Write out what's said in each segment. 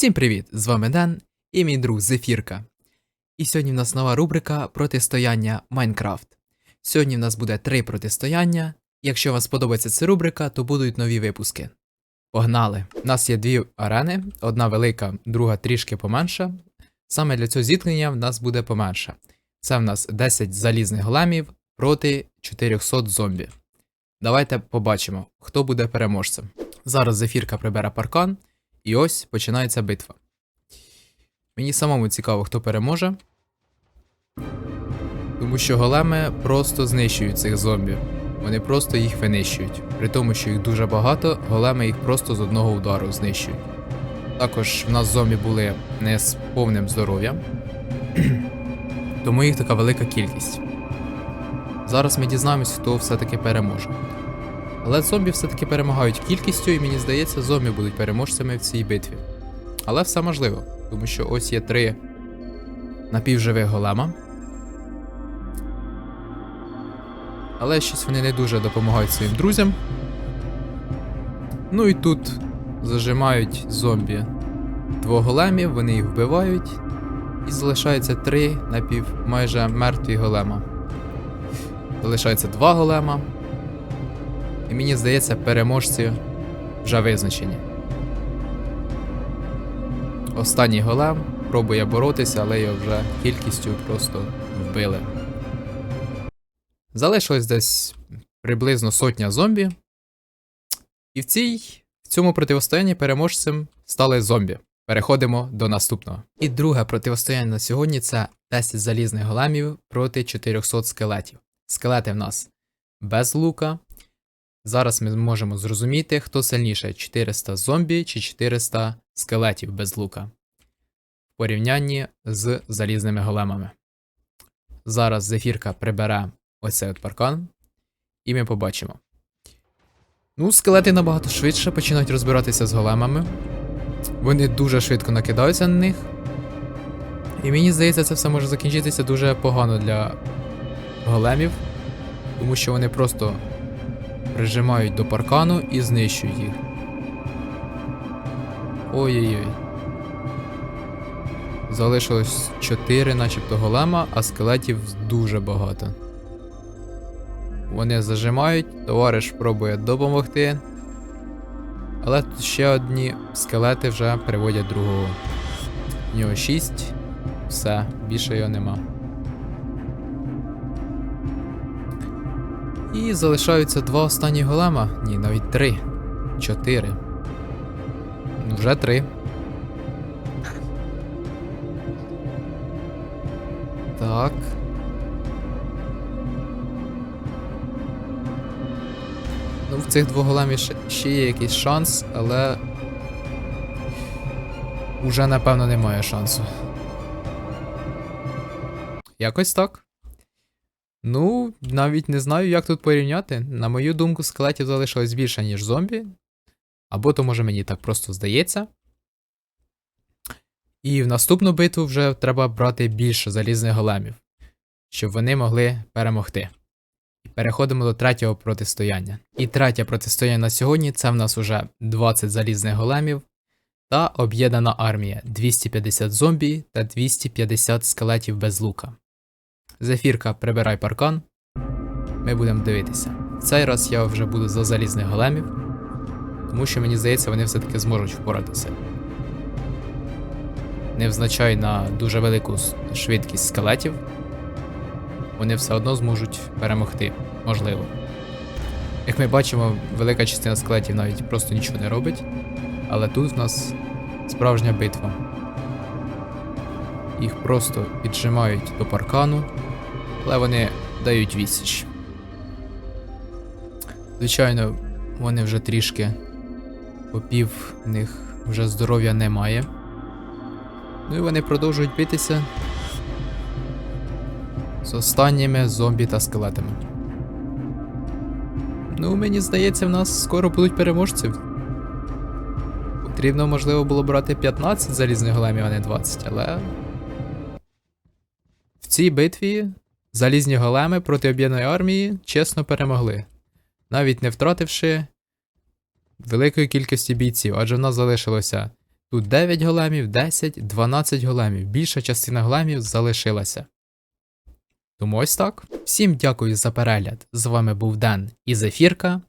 Всім привіт! З вами Ден і мій друг Зефірка. І сьогодні в нас нова рубрика протистояння Майнкрафт. Сьогодні в нас буде три протистояння. Якщо вам сподобається ця рубрика, то будуть нові випуски. Погнали! У нас є дві арени: одна велика, друга трішки поменша. Саме для цього зіткнення в нас буде поменше. Це в нас 10 залізних големів проти 400 зомбі. Давайте побачимо, хто буде переможцем. Зараз Зефірка прибере паркан, і ось починається битва. Мені самому цікаво, хто переможе. Тому що големи просто знищують цих зомбі. Вони просто їх винищують. При тому, що їх дуже багато, големи їх просто з одного удару знищують. Також в нас зомбі були не з повним здоров'ям, тому їх така велика кількість. Зараз ми дізнаємось, хто все-таки переможе. Але зомбі все-таки перемагають кількістю, і мені здається, зомбі будуть переможцями в цій битві. Але все можливо, тому що ось є три напівживих голема. Але щось вони не дуже допомагають своїм друзям. Ну і тут зажимають зомбі двох големів, вони їх вбивають. І залишається три напів майже мертві голема. Залишається два голема. І мені здається, переможці вже визначені. Останній голем пробує боротися, але його вже кількістю просто вбили. Залишилось десь приблизно сотня зомбі. І в цій, в цьому протистоянні переможцем стали зомбі. Переходимо до наступного. І друге протистояння на сьогодні це 10 залізних големів проти 400 скелетів. Скелети в нас без лука. Зараз ми можемо зрозуміти, хто сильніше 400 зомбі чи 400 скелетів без лука в порівнянні з залізними големами. Зараз зефірка прибере оцей от паркан, і ми побачимо. Ну, скелети набагато швидше починають розбиратися з големами. Вони дуже швидко накидаються на них. І мені здається, це все може закінчитися дуже погано для големів, тому що вони просто прижимають до паркану і знищують їх. Ой-ой-ой. Залишилось 4 начебто голема, а скелетів дуже багато. Вони зажимають, товариш пробує допомогти. Але тут ще одні скелети вже приводять другого. В нього 6. Все, більше його нема. І залишаються два останні голема. Ні, навіть три. Чотири. Ну, Вже три. Так. Ну, в цих двох големів ще, є якийсь шанс, але. Уже напевно немає шансу. Якось так. Ну, навіть не знаю, як тут порівняти. На мою думку, скелетів залишилось більше, ніж зомбі. Або то, може, мені так просто здається. І в наступну битву вже треба брати більше залізних големів, щоб вони могли перемогти. Переходимо до третього протистояння. І третє протистояння на сьогодні це в нас уже 20 залізних големів та об'єднана армія 250 зомбі та 250 скелетів без лука. Зефірка, прибирай паркан. Ми будемо дивитися. Цей раз я вже буду за залізних големів, тому що мені здається, вони все-таки зможуть впоратися. Невзначай на дуже велику швидкість скелетів. Вони все одно зможуть перемогти, можливо. Як ми бачимо, велика частина скелетів навіть просто нічого не робить. Але тут в нас справжня битва. Їх просто піджимають до паркану, але вони дають відсіч. Звичайно, вони вже трішки попів, в них вже здоров'я немає. Ну і вони продовжують битися з останніми зомбі та скелетами. Ну, мені здається, в нас скоро будуть переможці. Потрібно, можливо, було брати 15 залізних големів, а не 20, але. В цій битві залізні големи проти об'єднаної армії чесно перемогли, навіть не втративши великої кількості бійців, адже в нас залишилося Тут 9 големів, 10, 12 големів. Більша частина големів залишилася. Тому ось так. Всім дякую за перегляд. З вами був Ден і Зефірка.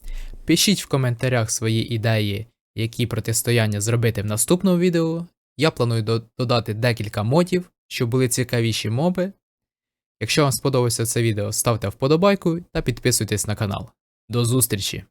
Пишіть в коментарях свої ідеї, які протистояння зробити в наступному відео. Я планую додати декілька модів, щоб були цікавіші моби. Якщо вам сподобалося це відео, ставте вподобайку та підписуйтесь на канал. До зустрічі!